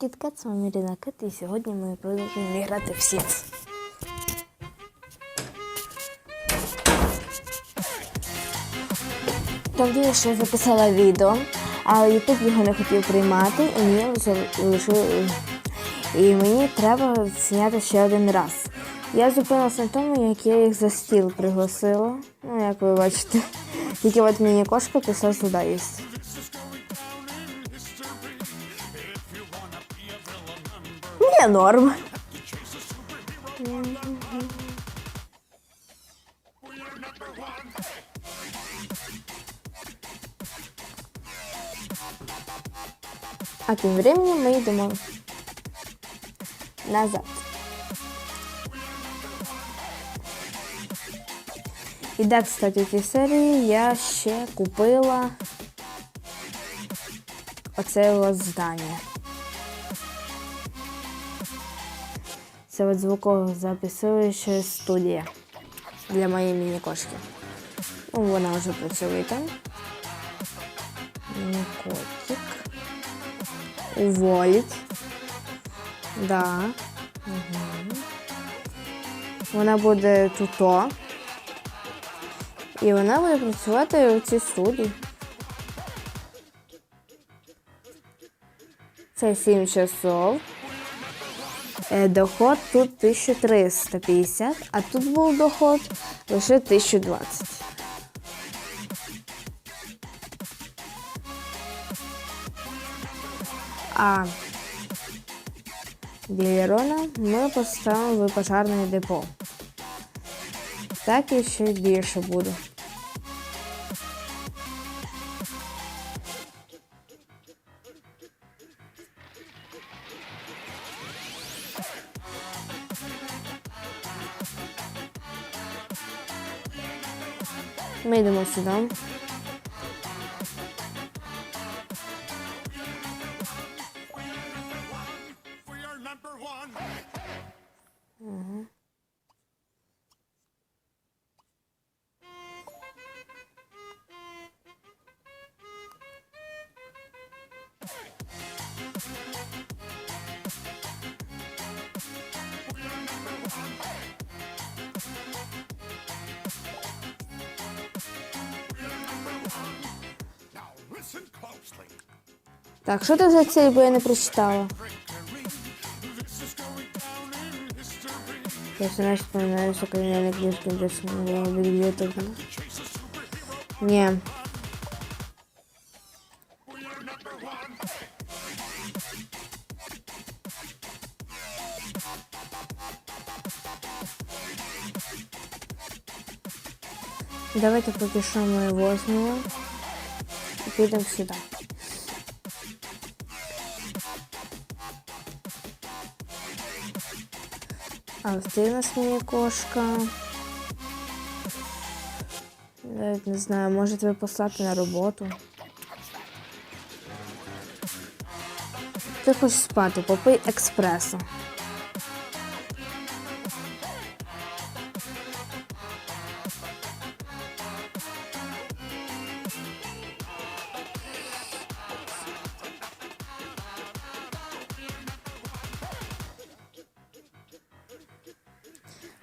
Кіткат, з вами Ірина Кит, і сьогодні ми продовжуємо грати в Sims. Тоді я ще записала відео, але YouTube його не хотів приймати, і мені лишили, і мені треба зняти ще один раз. Я зупинилася на тому, як я їх за стіл пригласила. Ну, як ви бачите. Тільки от мені кошка пішла сюди їсти. Ні, норм. А тим временем ми йдемо назад. І да, кстати, в цій серії я ще купила оце ось здання. Це от звуковозаписуюча студія для моєї міні-кошки. Ну, вона вже працює там. Міні-котик. Уволить. Да. Угу. Вона буде туто. І вона буде працювати у цій студії. Це 7 часов. Е, Доход тут 1350, а тут був доход лише 1020. А біля Рона ми поставили пожарне депо. Так і ще більше буде. Ми йдемо Так, що ти за ціль, бо я не прочитала? Я все равно вспоминаю, что криминальные книжки для библиотеки. Не. Давайте поки що ми возьмемо і підемо сюди. А ти у нас моя кошка. Навіть не знаю, може тебе послати на роботу. Ти хочеш спати, попий експресо.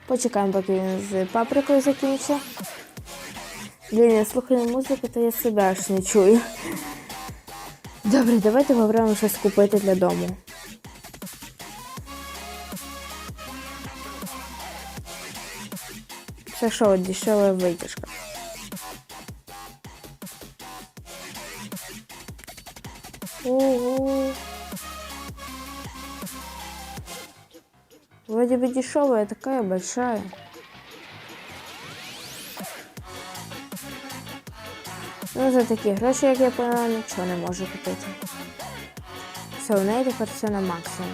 Почекаємо, поки він з паприкою закінчиться. Блін, я слухаю музику, то я себе аж не чую. Добре, давайте попробуємо щось купити для дому. Це що, дешева витяжка. Вроде бы дешевая, такая большая. Ну, за такі гроші, як я поняла, нічого не можу купити. Все, у неї тепер все на максимум.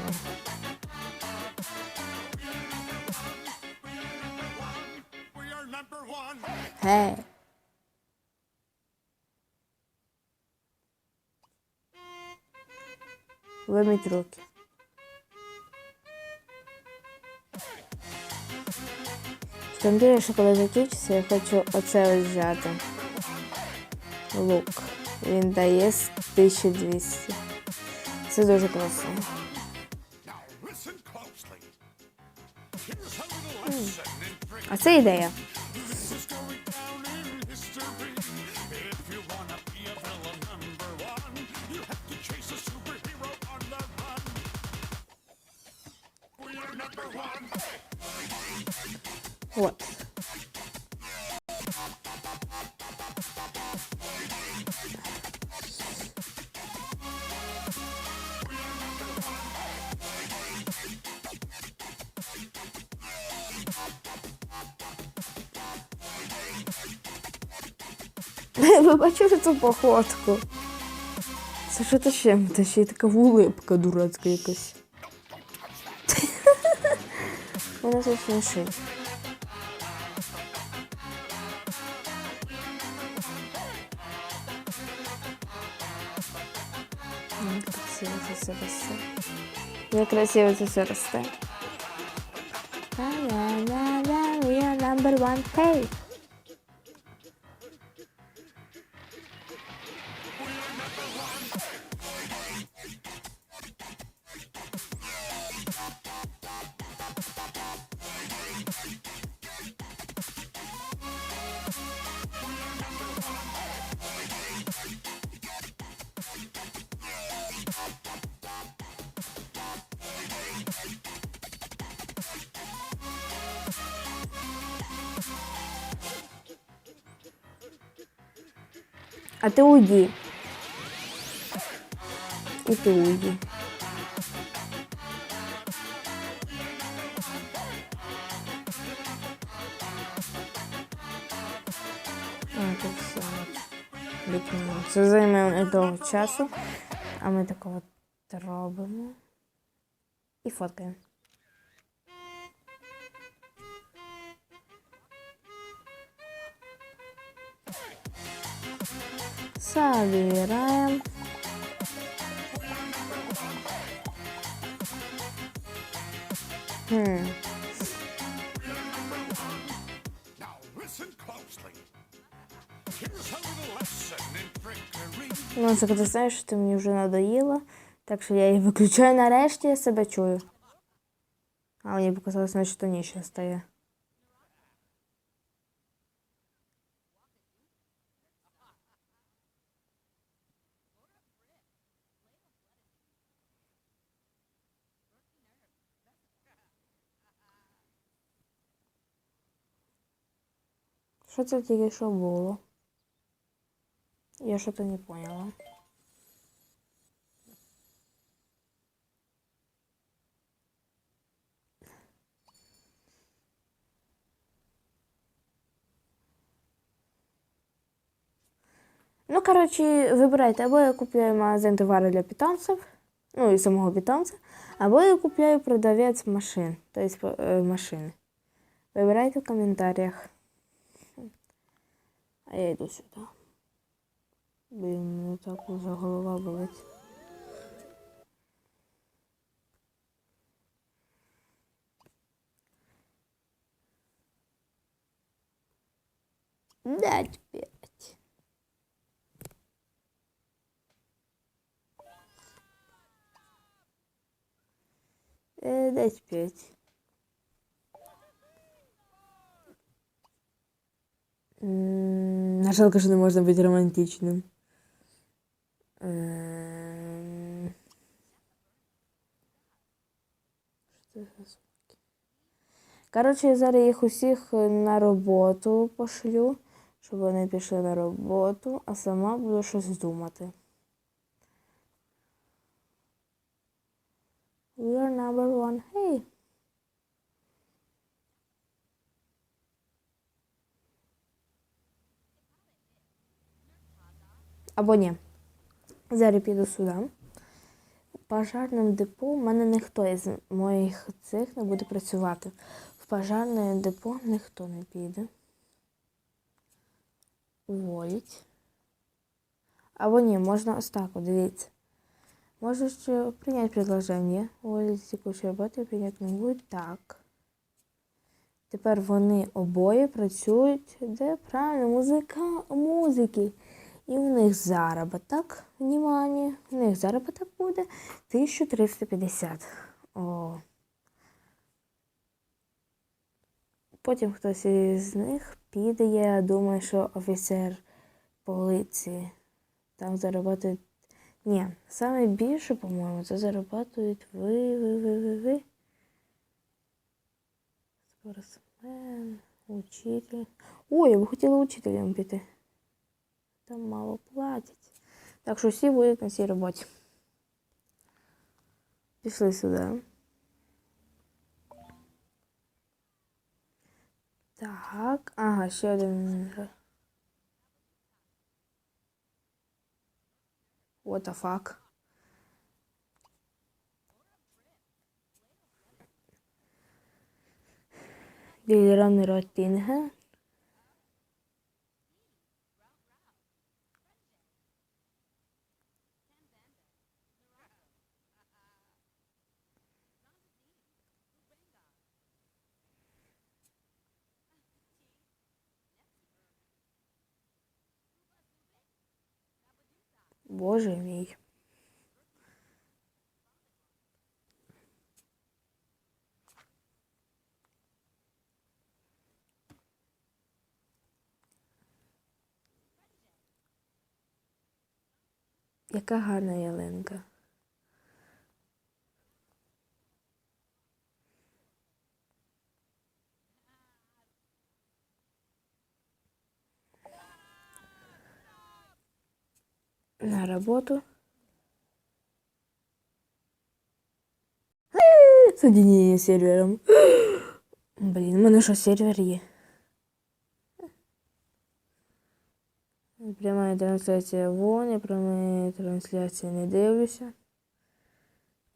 Гей. Виміть руки. Тим більше, коли закінчиться, я хочу оце ось взяти. Лук. Він дає 1200. Це дуже классно. А це ідея. Number one. Вот. Ви бачили цю походку? Це що то ще? Та ще й така вулипка дурацька якась. Мене це смішить. Як красиво це все росте. Ла-ла-ла-ла, we are number one. Hey! А ти уйди. І ти уйди. А, тут все. Це займе недовго часу. А ми такого от робимо. І фоткаємо. in trickery. Ну, це коли знаєш, що ти мені вже надоїла. Так що я її виключаю нарешті, я себе чую. А мені показалось, наче то ніщо стає. Що це тільки що було? Я що-то не поняла. Ну, коротше, вибирайте, або я купляю магазин товару для питомців, ну і самого питомця, або я купляю продавець машин, тобто машини. Вибирайте в коментарях. А я йду сюди. Блін, мене так уже голова болить. Дать пять. Э, дать пять. М, На жалко, що не можна бути романтичним. Коротше, я зараз їх усіх на роботу пошлю, щоб вони пішли на роботу, а сама буду щось думати. We are number one. Hey. Або ні. Зараз піду сюди. В пожарному депо в мене ніхто із моїх цих не буде працювати. В пожарне депо ніхто не піде. Уволить. Або ні, можна ось так, дивіться. Можеш прийняти предложення. Уволить текущу роботу і прийняти не будуть. Так. Тепер вони обоє працюють, де правильно, музика, музики. І у них заробіток, внимание, у них заробіток буде 1350. О. Потім хтось із них піде, я думаю, що офіцер поліції. Там заробляють. Ні, саме більше, по-моєму, це заробляють ви, ви, ви, ви, ви. Спортсмен, учитель. Ой, я б хотіла учителем піти. Там мало платять. Так що всі будуть на цій роботі. Пішли сюди. Так, ага, ще один. What the fuck? Ділеран Ротінге. Боже мій. Яка гарна ялинка. На роботу. Соединение з сервером. Блін, у мене що сервер є. Пряма трансляція вон, я прямої трансляції не дивлюся.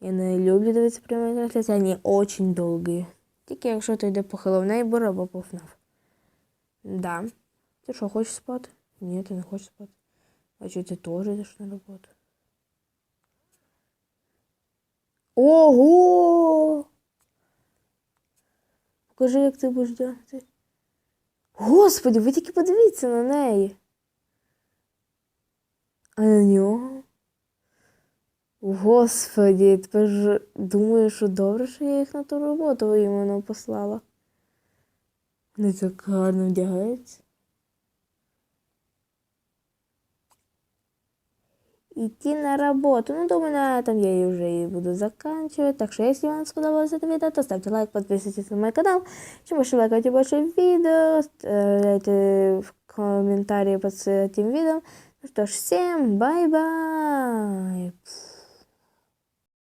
Я не люблю дивитися прямі трансляції, вони дуже довгі. Тільки якщо ти йде по Hello Neighbor або по FNAF. Да. Ти що, хочеш спати? Ні, ти не хочеш спати. А чи ти теж йдеш на роботу? Ого! Покажи, як ти будеш діяти. Господи, ви тільки подивіться на неї. А на нього? Господи, тепер ж думаю, що добре, що я їх на ту роботу іменно послала. Вони так гарно вдягаються. Идти на работу. Ну, думаю, на этом я уже и буду заканчивать. Так что, если вам сподобалось это видео, то ставьте лайк, подписывайтесь на мой канал. Чем больше лайков, тем больше видео. Оставляйте в комментарии под этим видео. Ну что ж, всем бай-бай!